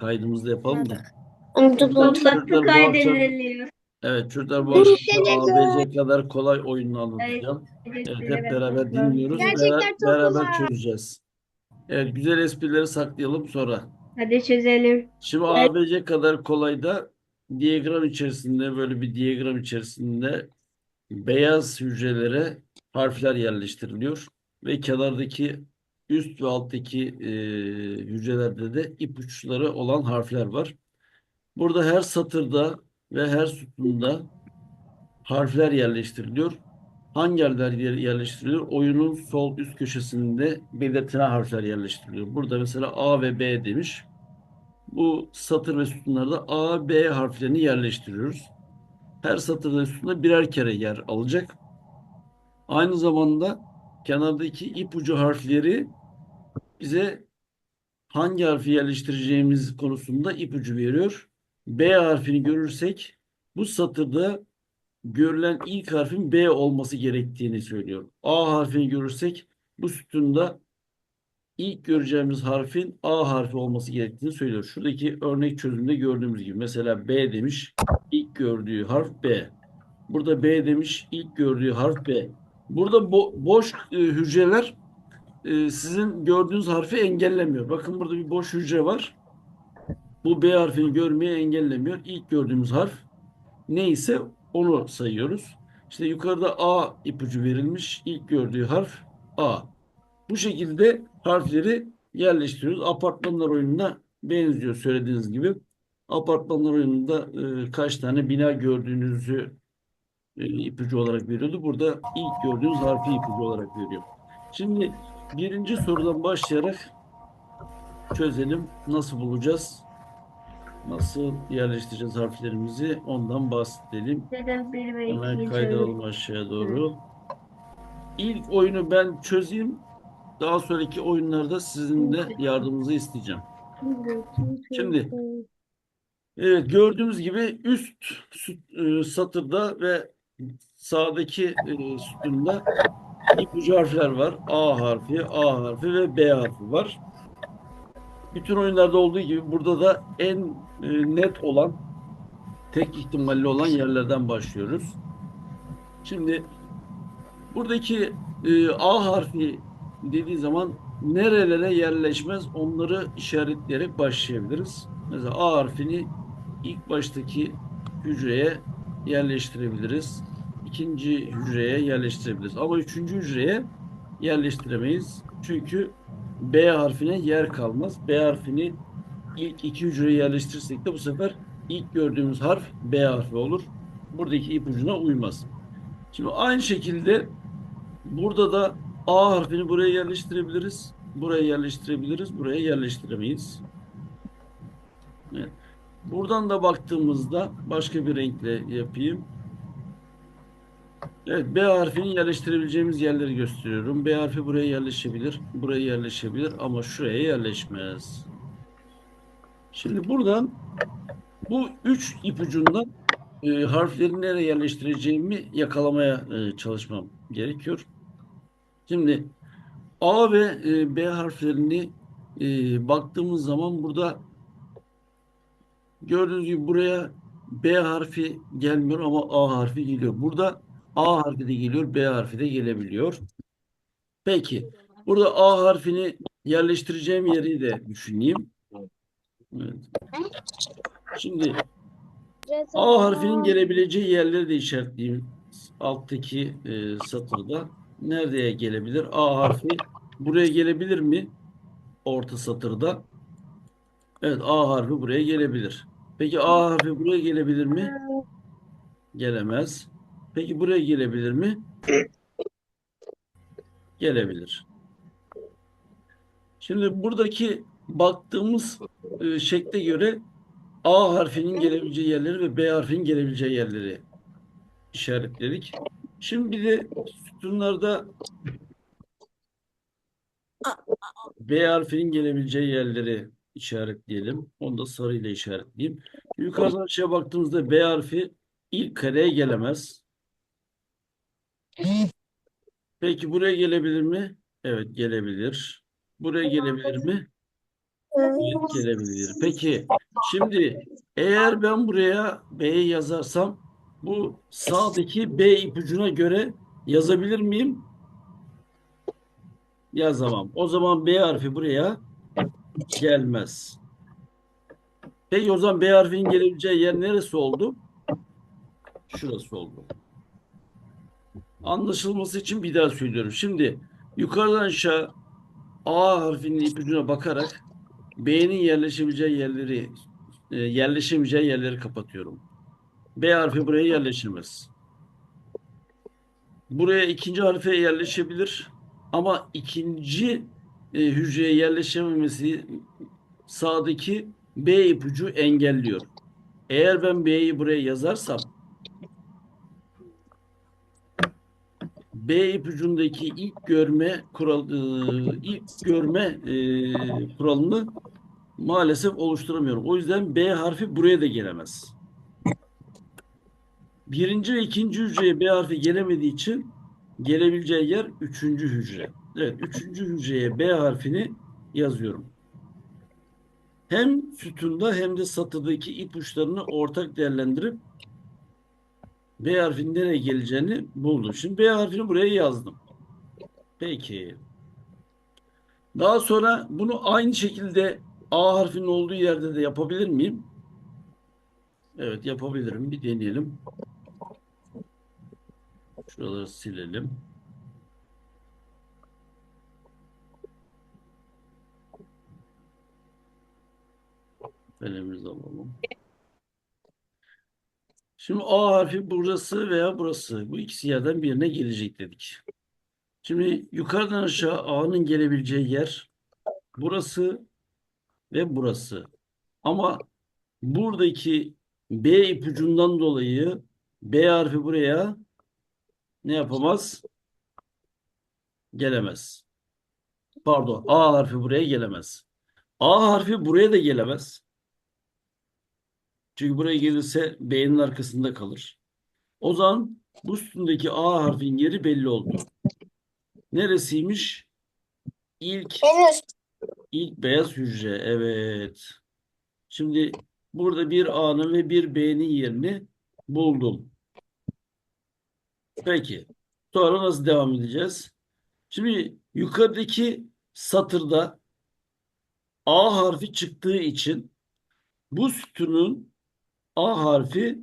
Kaydımızı da yapalım da. Bu akşam, kaydediliyor. evet çocuklar bu akşam ABC kadar kolay oyununu anlatacağım. Evet, hep beraber dinliyoruz. Gerçekten beraber kolay. çözeceğiz. Evet, güzel esprileri saklayalım sonra. Hadi çözelim. Şimdi ABC kadar kolay da diyagram içerisinde böyle bir diyagram içerisinde beyaz hücrelere harfler yerleştiriliyor ve kenardaki üst ve alttaki e, hücrelerde de ipuçları olan harfler var. Burada her satırda ve her sütunda harfler yerleştiriliyor. Hangi harfler yer- yerleştiriliyor? Oyunun sol üst köşesinde belirtilen harfler yerleştiriliyor. Burada mesela A ve B demiş. Bu satır ve sütunlarda A, B harflerini yerleştiriyoruz. Her satırda sütunda birer kere yer alacak. Aynı zamanda kenardaki ipucu harfleri bize hangi harfi yerleştireceğimiz konusunda ipucu veriyor. B harfini görürsek bu satırda görülen ilk harfin B olması gerektiğini söylüyor. A harfini görürsek bu sütunda ilk göreceğimiz harfin A harfi olması gerektiğini söylüyor. Şuradaki örnek çözümde gördüğümüz gibi mesela B demiş ilk gördüğü harf B. Burada B demiş ilk gördüğü harf B. Burada bo- boş e, hücreler e, sizin gördüğünüz harfi engellemiyor. Bakın burada bir boş hücre var. Bu B harfini görmeyi engellemiyor. İlk gördüğümüz harf neyse onu sayıyoruz. İşte yukarıda A ipucu verilmiş. İlk gördüğü harf A. Bu şekilde harfleri yerleştiriyoruz. Apartmanlar oyununa benziyor söylediğiniz gibi. Apartmanlar oyununda e, kaç tane bina gördüğünüzü ipucu olarak veriyordu. Burada ilk gördüğünüz harfi ipucu olarak veriyor. Şimdi birinci sorudan başlayarak çözelim. Nasıl bulacağız? Nasıl yerleştireceğiz harflerimizi? Ondan bahsedelim. Hemen kaydıralım aşağıya doğru. İlk oyunu ben çözeyim. Daha sonraki oyunlarda sizin de yardımınızı isteyeceğim. Şimdi evet gördüğümüz gibi üst e, satırda ve sağdaki e, sütunda ipucu harfler var. A harfi, A harfi ve B harfi var. Bütün oyunlarda olduğu gibi burada da en e, net olan, tek ihtimalli olan yerlerden başlıyoruz. Şimdi buradaki e, A harfi dediği zaman nerelere yerleşmez onları işaretleyerek başlayabiliriz. Mesela A harfini ilk baştaki hücreye yerleştirebiliriz. İkinci hücreye yerleştirebiliriz. Ama üçüncü hücreye yerleştiremeyiz. Çünkü B harfine yer kalmaz. B harfini ilk iki hücreye yerleştirirsek de bu sefer ilk gördüğümüz harf B harfi olur. Buradaki ipucuna uymaz. Şimdi aynı şekilde burada da A harfini buraya yerleştirebiliriz. Buraya yerleştirebiliriz. Buraya yerleştiremeyiz. Evet. Buradan da baktığımızda başka bir renkle yapayım. Evet, B harfini yerleştirebileceğimiz yerleri gösteriyorum. B harfi buraya yerleşebilir, buraya yerleşebilir ama şuraya yerleşmez. Şimdi buradan bu üç ipucundan e, harfleri nereye yerleştireceğimi yakalamaya e, çalışmam gerekiyor. Şimdi A ve e, B harflerini e, baktığımız zaman burada gördüğünüz gibi buraya B harfi gelmiyor ama A harfi geliyor. Burada A harfi de geliyor, B harfi de gelebiliyor. Peki, burada A harfini yerleştireceğim yeri de düşüneyim. Evet. Şimdi A harfinin gelebileceği yerleri de işaretleyeyim. Alttaki e, satırda. Nereye gelebilir? A harfi buraya gelebilir mi? Orta satırda. Evet, A harfi buraya gelebilir. Peki A harfi buraya gelebilir mi? Gelemez. Peki buraya gelebilir mi? Gelebilir. Şimdi buradaki baktığımız e, şekle göre A harfinin gelebileceği yerleri ve B harfinin gelebileceği yerleri işaretledik. Şimdi bir de sütunlarda B harfinin gelebileceği yerleri işaretleyelim. Onu da sarıyla işaretleyeyim. Yukarıdan aşağı baktığımızda B harfi ilk kareye gelemez. Peki buraya gelebilir mi? Evet gelebilir. Buraya gelebilir mi? Evet, gelebilir. Peki şimdi eğer ben buraya B'yi yazarsam bu sağdaki B ipucuna göre yazabilir miyim? Yazamam. O zaman B harfi buraya gelmez. Peki o zaman B harfinin gelebileceği yer neresi oldu? Şurası oldu. Anlaşılması için bir daha söylüyorum. Şimdi yukarıdan aşağı A harfinin ipucuna bakarak B'nin yerleşebileceği yerleri e, yerleşemeyeceği yerleri kapatıyorum. B harfi buraya yerleşemez. Buraya ikinci harfe yerleşebilir ama ikinci e, hücreye yerleşememesi sağdaki B ipucu engelliyor. Eğer ben B'yi buraya yazarsam B ipucundaki ilk görme kural e, ilk görme e, kuralını maalesef oluşturamıyorum. O yüzden B harfi buraya da gelemez. Birinci ve ikinci hücreye B harfi gelemediği için gelebileceği yer üçüncü hücre. Evet, üçüncü hücreye B harfini yazıyorum. Hem sütunda hem de satırdaki ipuçlarını ortak değerlendirip B harfinin nereye geleceğini buldum. Şimdi B harfini buraya yazdım. Peki. Daha sonra bunu aynı şekilde A harfinin olduğu yerde de yapabilir miyim? Evet yapabilirim. Bir deneyelim. Şuraları silelim. Kalemimizi alalım. Şimdi A harfi burası veya burası. Bu ikisi yerden birine gelecek dedik. Şimdi yukarıdan aşağı A'nın gelebileceği yer burası ve burası. Ama buradaki B ipucundan dolayı B harfi buraya ne yapamaz? Gelemez. Pardon, A harfi buraya gelemez. A harfi buraya da gelemez. Çünkü buraya gelirse B'nin arkasında kalır. O zaman bu üstündeki A harfin yeri belli oldu. Neresiymiş? İlk ilk beyaz hücre. Evet. Şimdi burada bir A'nın ve bir B'nin yerini buldum. Peki. Sonra nasıl devam edeceğiz? Şimdi yukarıdaki satırda A harfi çıktığı için bu sütunun A harfi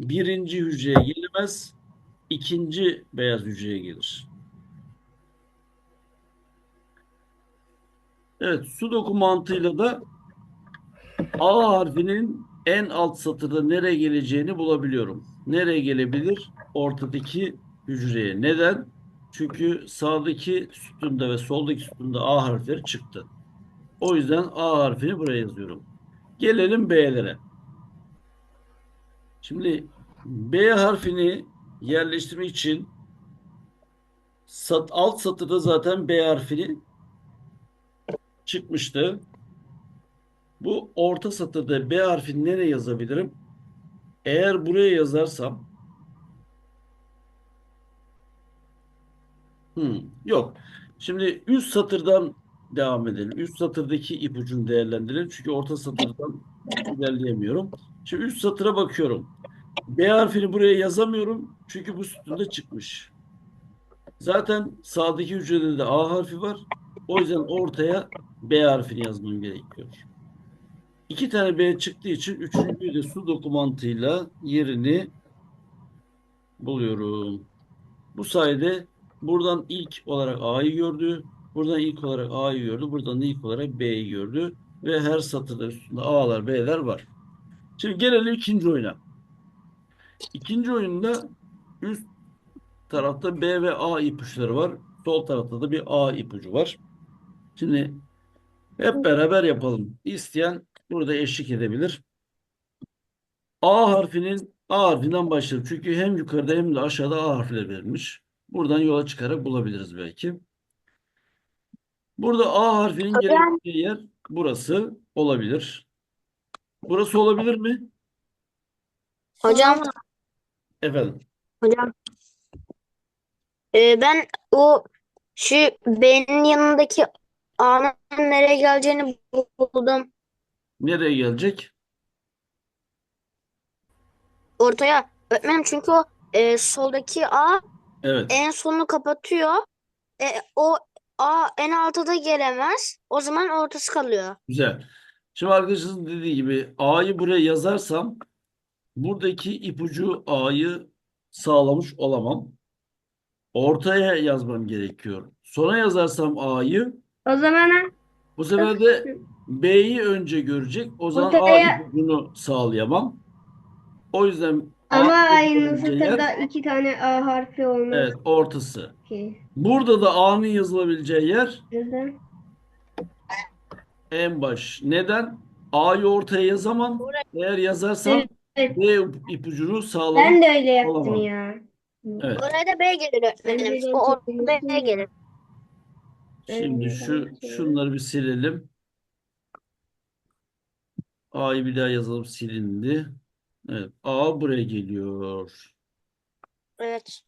birinci hücreye gelemez, ikinci beyaz hücreye gelir. Evet, sudoku mantığıyla da A harfinin en alt satırda nereye geleceğini bulabiliyorum. Nereye gelebilir? Ortadaki hücreye. Neden? Çünkü sağdaki sütunda ve soldaki sütunda A harfleri çıktı. O yüzden A harfini buraya yazıyorum. Gelelim B'lere. Şimdi B harfini yerleştirmek için sat, alt satırda zaten B harfini çıkmıştı. Bu orta satırda B harfini nereye yazabilirim? Eğer buraya yazarsam Hmm, yok. Şimdi üst satırdan devam edelim. Üst satırdaki ipucunu değerlendirelim. Çünkü orta satırdan ilerleyemiyorum. Şimdi üst satıra bakıyorum. B harfini buraya yazamıyorum. Çünkü bu sütunda çıkmış. Zaten sağdaki hücrede de A harfi var. O yüzden ortaya B harfini yazmam gerekiyor. İki tane B çıktığı için üçüncüyü de sudoku mantığıyla yerini buluyorum. Bu sayede buradan ilk olarak A'yı gördü. Buradan ilk olarak A'yı gördü. Buradan da ilk olarak B'yi gördü. Ve her satırda üstünde A'lar, B'ler var. Şimdi gelelim ikinci oyuna. İkinci oyunda üst tarafta B ve A ipuçları var. Sol tarafta da bir A ipucu var. Şimdi hep beraber yapalım. İsteyen burada eşlik edebilir. A harfinin A harfinden başlayalım. Çünkü hem yukarıda hem de aşağıda A harfleri verilmiş. Buradan yola çıkarak bulabiliriz belki. Burada A harfinin gerektiği yer burası olabilir. Burası olabilir mi? Hocam, Efendim. hocam. Ee, ben o şu B'nin yanındaki A'nın nereye geleceğini buldum. Nereye gelecek? Ortaya. Öğretmenim çünkü o e, soldaki A Evet. en sonunu kapatıyor. E, o A en alta da gelemez. O zaman ortası kalıyor. Güzel. Şimdi arkadaşınızın dediği gibi A'yı buraya yazarsam buradaki ipucu A'yı sağlamış olamam. Ortaya yazmam gerekiyor. Sona yazarsam A'yı O zaman bu sefer de B'yi önce görecek. O zaman A Ortaya- ipucunu sağlayamam. O yüzden A ama aynı yer- satırda iki tane A harfi olmaz evet ortası. ki. Burada da A'nın yazılabileceği yer Neden? En baş. Neden? A'yı ortaya yazamam. Eğer yazarsam Evet. B ipucunu sağlamak. Ben de öyle yaptım Olamam. ya. Evet. Oraya da B gelir öğretmenim. O B gelir. Şimdi şu şunları bir silelim. A'yı bir daha yazalım silindi. Evet. A buraya geliyor. Evet.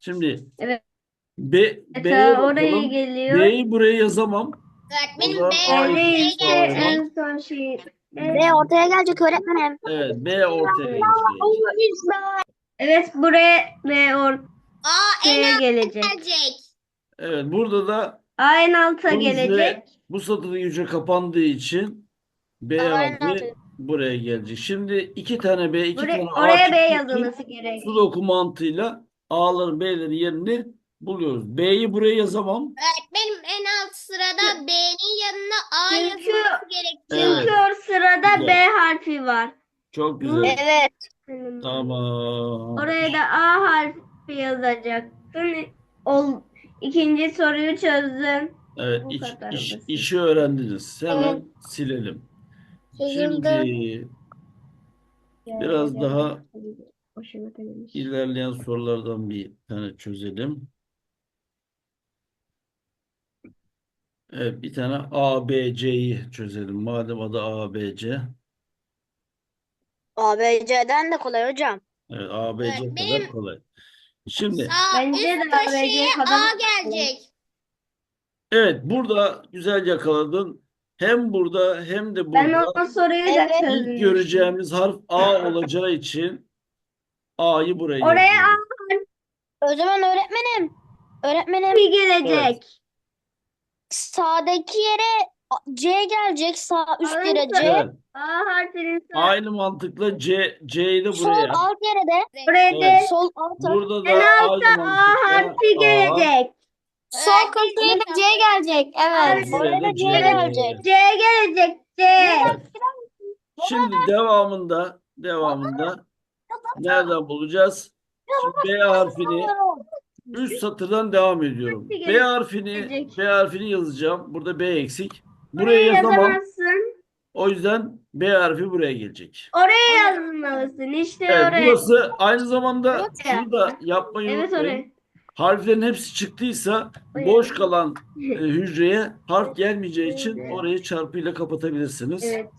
Şimdi Evet. B B'ye Mesela oraya bakalım. geliyor. B'yi buraya yazamam. Öğretmenim B işte en son şey. B ortaya gelecek öğretmenim. Evet, B ortaya gelecek. Evet buraya ve ortaya A en gelecek. gelecek. Evet, burada da A en alta bu gelecek. bu satırın hücre kapandığı için B Aynen. harfi buraya gelecek. Şimdi iki tane B, iki Buraya, tane A oraya B yazılması gerek. Sudoku mantığıyla A'ların B'lerin yerini buluyoruz. B'yi buraya yazamam. Öğretmenim en alt sırada B'nin yanına A Çünkü- yazılması gerekiyor. Evet. Çünkü o sırada Güzel. B harfi var. Çok güzel. Evet. Tamam. Oraya da A harfi yazacaktın. Ol, ikinci soruyu çözdün. Evet, Bu iş, kadar iş- basit. işi öğrendiniz. Hemen silelim. Şimdi biraz daha ilerleyen sorulardan bir tane çözelim. Evet, bir tane A, B, C'yi çözelim. Madem adı A, B, C. A, B, C'den de kolay hocam. Evet, A, B, C Evet, kadar benim- kolay. Şimdi Sağ Bence de üst A, B, C köşeye kadar- A gelecek. evet burada güzel yakaladın. Hem burada hem de Ben burada o soruyu da Evet. ilk çözmüştüm. göreceğimiz harf A olacağı için A'yı buraya Oraya yazıyoruz. O zaman öğretmenim. Öğretmenim harfi gelecek. Sağdaki yere C gelecek. Sağ üst Aynen. yere C. Evet. A harfinin sağ- Aynı mantıkla C, C'yi de Sol buraya. alt yere de. Buraya da Evet. Sol alt taraf. Burada da en altta aynı A mantıkla harfi A. gelecek. Sol köşeye de C gelecek. Evet. Buraya Oraya da da C gelecek. C gelecek. C. Şimdi devamında devamında nereden bulacağız? Şimdi B harfini üst satırdan devam ediyorum. B harfini. B harfini yazacağım. Burada B eksik. Buraya Buraya yazamam. yazamazsın. O yüzden B harfi buraya gelecek. Oraya yazmalısın. İşte Evet, oraya. burası aynı zamanda Oraya. şunu da yapmayı Evet unutmayın. oraya. Harflerin hepsi çıktıysa Oraya. boş kalan e, hücreye harf gelmeyeceği için orayı çarpıyla kapatabilirsiniz. Evet.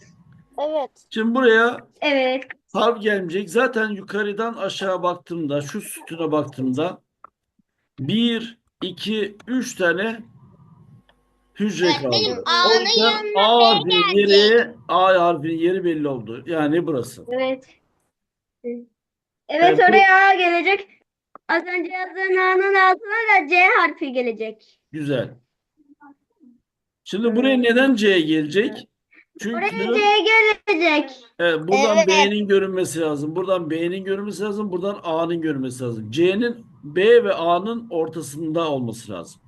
Evet. Şimdi buraya Evet. harf gelmeyecek. Zaten yukarıdan aşağı baktığımda, şu sütuna baktığımda 1, 2, 3 tane hücre Evet, kaldı. benim O A'nın A harfinin yeri, A harfinin yeri belli oldu. Yani burası. Evet. Evet Evet, oraya A gelecek. Az önce yazdığın A'nın altına da C harfi gelecek. Güzel. Şimdi buraya neden C gelecek? Oraya Çünkü C gelecek. Evet, buradan Evet. B'nin görünmesi lazım. Buradan B'nin görünmesi lazım. Buradan A'nın görünmesi lazım. C'nin B ve A'nın ortasında olması lazım.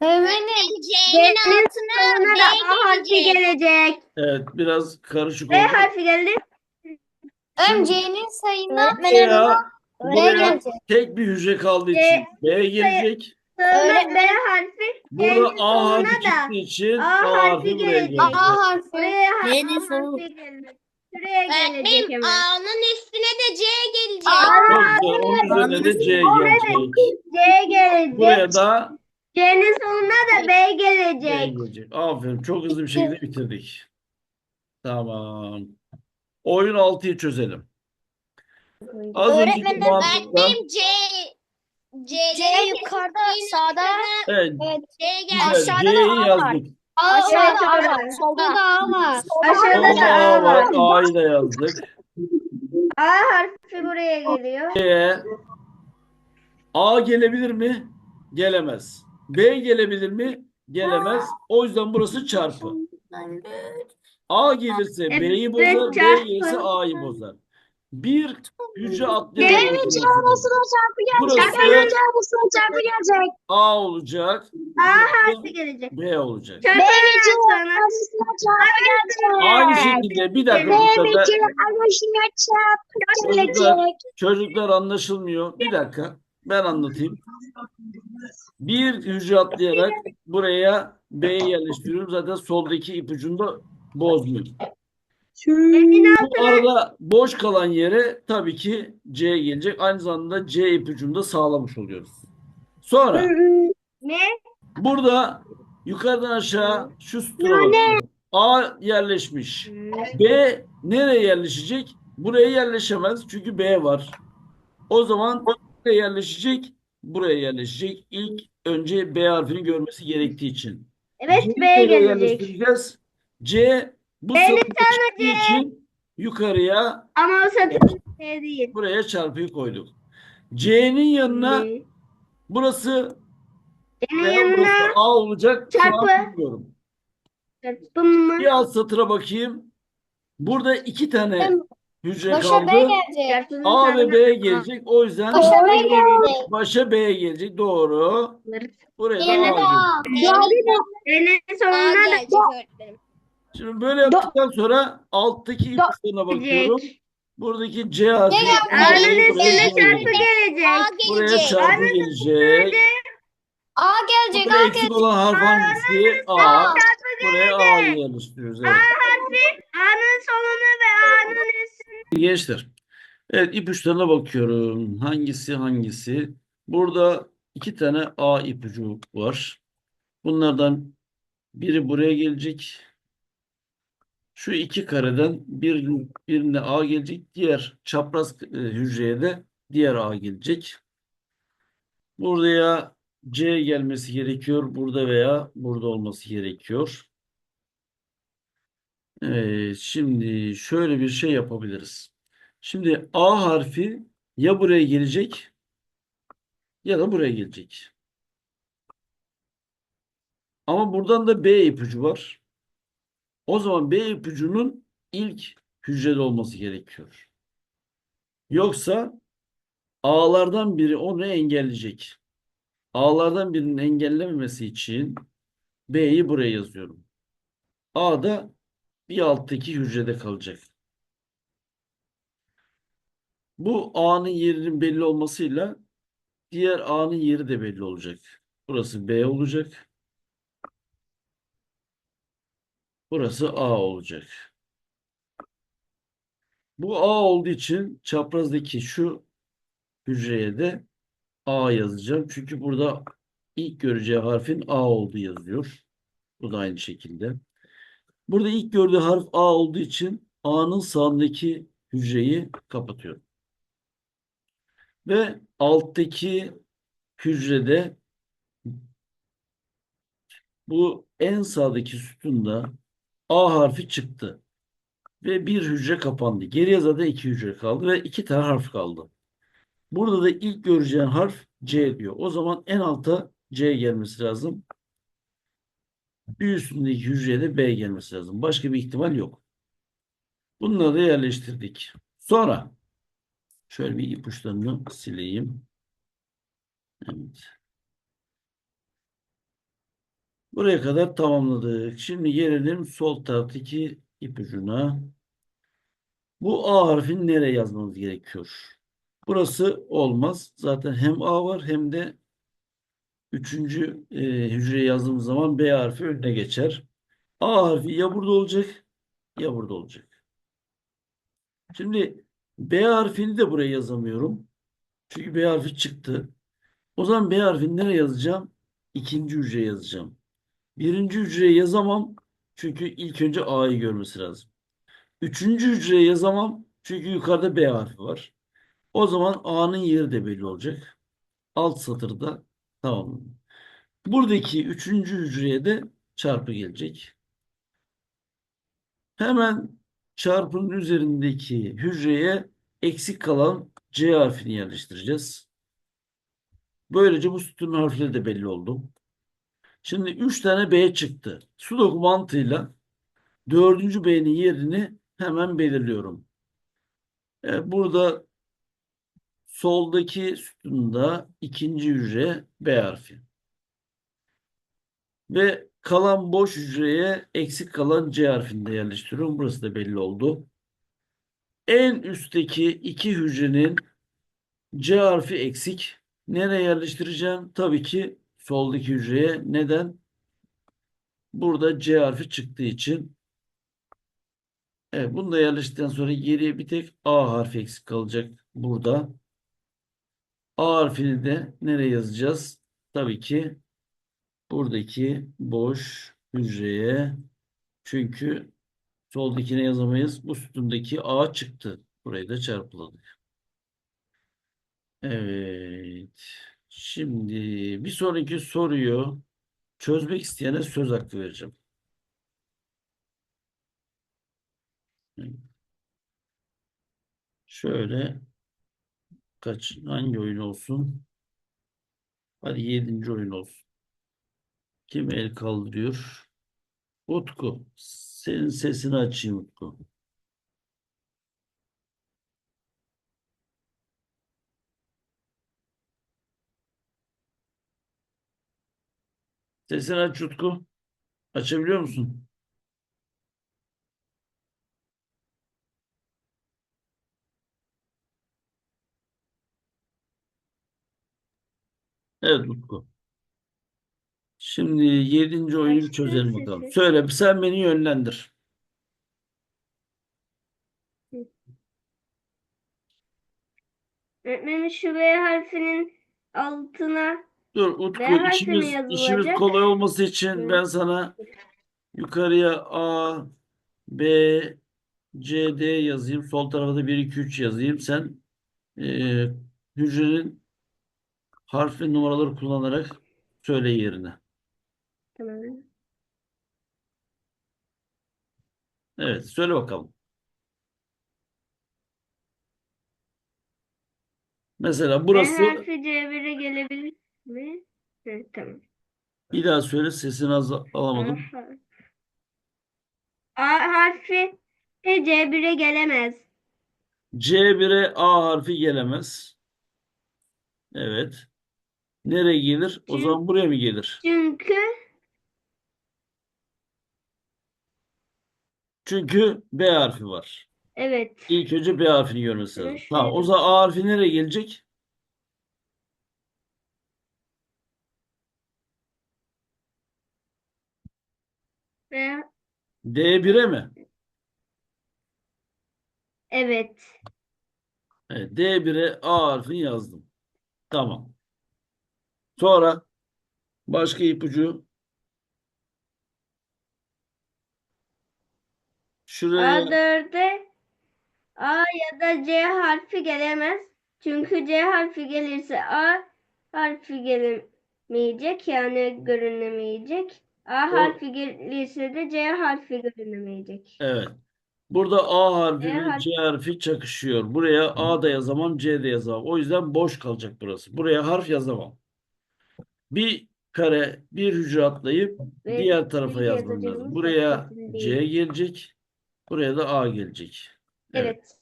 Öğretmenim C'nin altına B da A harfi gelecek. gelecek. Evet, biraz karışık B oldu. harfi geldi. C'nin sayına oraya buraya gelecek. tek bir hücre kaldığı için B gelecek. Öğretmen- B harfi. Burada A harfi çıktığı için A harfi buraya gelecek. harfi. A harfi sonu. Gelecek. Şuraya gelecek Öğretmenim hemen. A'nın üstüne de C gelecek. Güzel. Onun üzerine de C gelecek. C gelecek. Buraya da C'nin sonuna da B B gelecek. gelecek. Aferin. Çok hızlı bir şekilde bitirdik. Tamam. Oyun 6'yı çözelim. Az önceki Öğretmenim, mantıkla Öğretmenim C C'de yukarıda, sağda. Evet, C güzel. geldi. Aşağıda da C'yi A var. yazdık. Aşağıda A var. Solda da A var. Aşağıda da A var. A'yı da yazdık. A harfi buraya geliyor. C'ye A gelebilir mi? Gelemez. B gelebilir mi? Gelemez. O yüzden burası çarpı. A gelirse Evet, B'yi bozar, B gelirse A'yı bozar. Bir hücre atlayarak ve C oturması arasına lazım. çarpı Burası gelecek. B ve C arasına çarpı gelecek. A olacak, A harfi gelecek. B olacak. B Çarpı ve C sonra. arasına çarpı gelecek. Aynı şekilde bir dakika B bu ve sefer çarpı çocuklar, gelecek. çocuklar anlaşılmıyor. Bir dakika ben anlatayım. Bir hücre atlayarak buraya B'yi yerleştiriyorum. Zaten soldaki ipucunu da bozmuyor. Bu arada boş kalan yere tabii ki C gelecek. Aynı zamanda C ipucunu da sağlamış oluyoruz. Sonra Ne? burada yukarıdan aşağı şu sütuna bakıyorum. A yerleşmiş. B nereye yerleşecek? Buraya yerleşemez çünkü B var. O zaman nereye yerleşecek? Buraya yerleşecek. İlk önce B harfini görmesi gerektiği için. Evet C'yi B nereye gelecek. C bu B'nin çıktığı için yukarıya Ama o satır B değil. buraya çarpıyı koyduk. C'nin yanına B. burası C'nin veya yanına A olacak. Şu an çarpı. bilmiyorum. mı? Bir alt satıra bakayım. Burada iki tane hücre Başa B kaldı. gelecek. A ve B gelecek. O yüzden Başa B gelecek. başa B gelecek. Doğru. Buraya da Yerine A de A. A sonuna da gelecek öğretmenim. Şimdi böyle yaptıktan sonra alttaki ipuçlarına bakıyorum. Buradaki C harfi A'nın buraya üstüne gelecek. çarpı gelecek. A Buraya gelecek. çarpı gelecek. A gelecek. Burada A eksik gelecek. olan harf hangisi? A. Buraya A'yı yerleştiriyoruz. Evet. harfi A'nın sonuna ve A'nın üstüne. Gençler. Evet ipuçlarına bakıyorum. Hangisi hangisi? Burada iki tane A ipucu var. Bunlardan biri buraya gelecek. Şu iki kareden bir, birine A gelecek. Diğer çapraz e, hücreye de diğer A gelecek. Buraya C gelmesi gerekiyor. Burada veya burada olması gerekiyor. Evet, şimdi şöyle bir şey yapabiliriz. Şimdi A harfi ya buraya gelecek ya da buraya gelecek. Ama buradan da B ipucu var. O zaman B ipucunun ilk hücrede olması gerekiyor. Yoksa A'lardan biri onu engelleyecek. A'lardan birinin engellememesi için B'yi buraya yazıyorum. A da bir alttaki hücrede kalacak. Bu A'nın yerinin belli olmasıyla diğer A'nın yeri de belli olacak. Burası B olacak. Burası A olacak. Bu A olduğu için çaprazdaki şu hücreye de A yazacağım. Çünkü burada ilk göreceği harfin A olduğu yazıyor. Bu da aynı şekilde. Burada ilk gördüğü harf A olduğu için A'nın sağındaki hücreyi kapatıyorum. Ve alttaki hücrede bu en sağdaki sütunda A harfi çıktı. Ve bir hücre kapandı. Geriye zaten iki hücre kaldı ve iki tane harf kaldı. Burada da ilk göreceğin harf C diyor. O zaman en alta C gelmesi lazım. Bir üstündeki hücreye de B gelmesi lazım. Başka bir ihtimal yok. Bunları da yerleştirdik. Sonra şöyle bir ipuçlarını sileyim. Evet. Buraya kadar tamamladık. Şimdi gelelim sol taraftaki ipucuna. Bu A harfini nereye yazmamız gerekiyor? Burası olmaz. Zaten hem A var hem de üçüncü e, hücreye yazdığımız zaman B harfi önüne geçer. A harfi ya burada olacak ya burada olacak. Şimdi B harfini de buraya yazamıyorum. Çünkü B harfi çıktı. O zaman B harfini nereye yazacağım? İkinci hücreye yazacağım. Birinci hücreye yazamam. Çünkü ilk önce A'yı görmesi lazım. Üçüncü hücreye yazamam. Çünkü yukarıda B harfi var. O zaman A'nın yeri de belli olacak. alt satırda tamamladım. Buradaki üçüncü hücreye de çarpı gelecek. Hemen çarpının üzerindeki hücreye eksik kalan C harfini yerleştireceğiz. Böylece bu sütunun harfleri de belli oldu. Şimdi 3 tane B çıktı. Sudoku mantığıyla dördüncü B'nin yerini hemen belirliyorum. Evet, burada soldaki sütunda ikinci hücre B harfi. Ve kalan boş hücreye eksik kalan C harfini de yerleştiriyorum. Burası da belli oldu. En üstteki iki hücrenin C harfi eksik. Nereye yerleştireceğim? Tabii ki soldaki hücreye. Neden? Burada C harfi çıktığı için. Evet, bunu da yerleştirdikten sonra geriye bir tek A harfi eksik kalacak burada. A harfini de nereye yazacağız? Tabii ki buradaki boş hücreye. Çünkü soldakine yazamayız. Bu sütundaki A çıktı. Burayı da çarpıladık. Evet. Şimdi bir sonraki soruyu çözmek isteyene söz hakkı vereceğim. Şöyle kaç hangi oyun olsun? Hadi yedinci oyun olsun. Kim el kaldırıyor? Utku. Senin sesini açayım Utku. Sesini aç Utku. Açabiliyor musun? Evet Utku. Şimdi yedinci oyunu Açtım çözelim bakalım. sesi. Söyle sen beni yönlendir. Öğretmenim şu B harfinin altına Dur Utku işimiz, işimiz yazılacak? kolay olması için ben sana yukarıya A, B, C, D yazayım. Sol tarafa da 1, 2, 3 yazayım. Sen eee hücrenin harf ve numaraları kullanarak söyle yerine. tamam. Evet söyle bakalım. Mesela B burası harfi C1'e gelebilir mi? Hı, tamam. bir daha söyle sesini az alamadım. A harfi. A harfi C1'e gelemez. C1'e A harfi gelemez. Evet. Nereye gelir? O zaman buraya mı gelir? Çünkü Çünkü B harfi var. evet. İlk önce B harfini görmesi lazım. Tamam. O zaman A harfi nereye gelecek? B D1'e mi? evet. Evet. D1'e A harfini yazdım. Tamam. Sonra başka ipucu. Şuraya A4'e A ya da C harfi gelemez. Çünkü C harfi gelirse A harfi gelemeyecek yani görünemeyecek. A harfi gelirse de C harfi görünemeyecek. evet. Burada A harfi ve harfi- C harfi çakışıyor. Buraya A da yazamam, C de yazamam. O yüzden boş kalacak burası. Buraya harf yazamam. Bir kare, bir hücre atlayıp Ve diğer tarafa bir yazmam yazacağımız lazım. Buraya kesin C değil. gelecek. Buraya da A gelecek. Evet. Evet.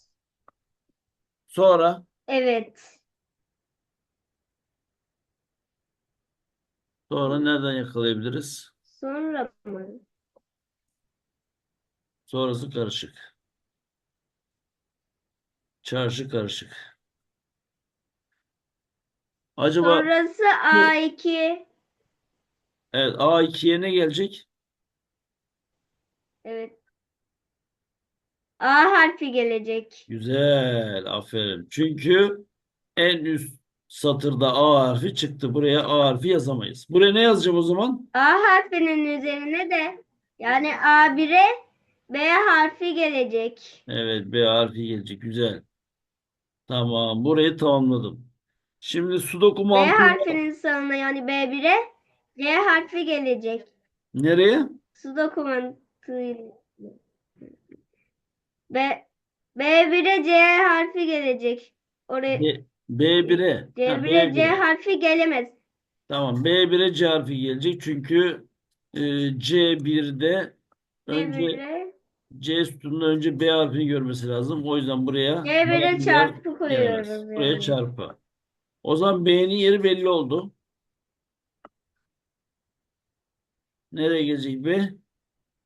Sonra Evet. sonra nereden yakalayabiliriz? Sonra mı? Sonrası karışık. Çarşı karışık. Acaba Sonrası A2. evet A2'ye ne gelecek? Evet. A harfi gelecek. Güzel, aferin. Çünkü en üst satırda A harfi çıktı. Buraya A harfi yazamayız. Buraya ne yazacağım o zaman? A harfinin üzerine de yani A1'e B harfi gelecek. Evet, B harfi gelecek. Güzel. Tamam, burayı tamamladım. Şimdi sudoku B mantığı harfinin sonuna yani B1'e C harfi gelecek. nereye? Sudoku mantığı. B B1'e C harfi gelecek. Oraya B, B1'e. Ha, C1'e C B1'e. harfi gelemez. Tamam. B1'e C harfi gelecek. Çünkü e, C1'de önce C1'e C sütunundan önce B harfini görmesi lazım. O yüzden buraya C1'e harfler çarpı koyuyoruz gelemez. Buraya yani. çarpı. O zaman B'nin yeri belli oldu. Nereye gelecek B?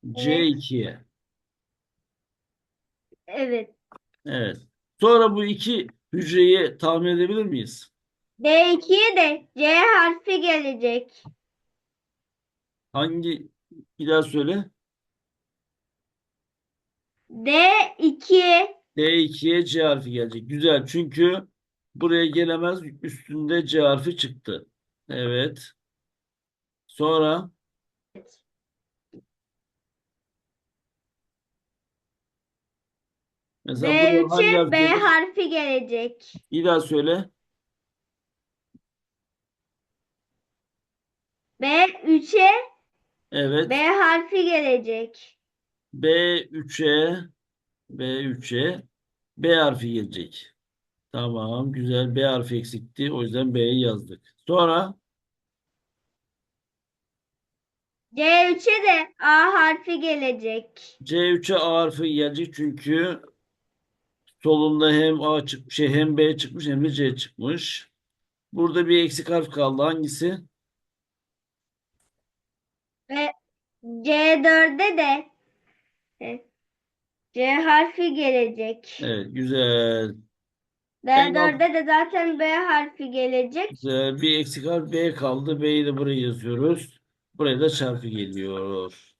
C2'ye. Evet. Evet. Sonra bu iki hücreyi tahmin edebilir miyiz? D2'ye de C harfi gelecek. Hangi? Bir daha söyle. D2 D2'ye C harfi gelecek. Güzel. Çünkü buraya gelemez. Üstünde C harfi çıktı. Evet. Sonra mesela B3'e harf B gelir? harfi gelecek. Bir daha söyle. B3'e Evet. B harfi gelecek. B3'e B3'e B harfi gelecek. Tamam. Güzel. B harfi eksikti. O yüzden B'yi yazdık. Sonra C3'e de A harfi gelecek. C3'e A harfi gelecek çünkü solunda hem A çıkmış hem B çıkmış hem de C çıkmış. Burada bir eksik harf kaldı. Hangisi? Ve C4'e de e, C harfi gelecek. Evet, güzel. En alt- D4'e de zaten B harfi gelecek. Güzel. Bir eksik harf B kaldı. B'yi de buraya yazıyoruz. Buraya da çarpı geliyor.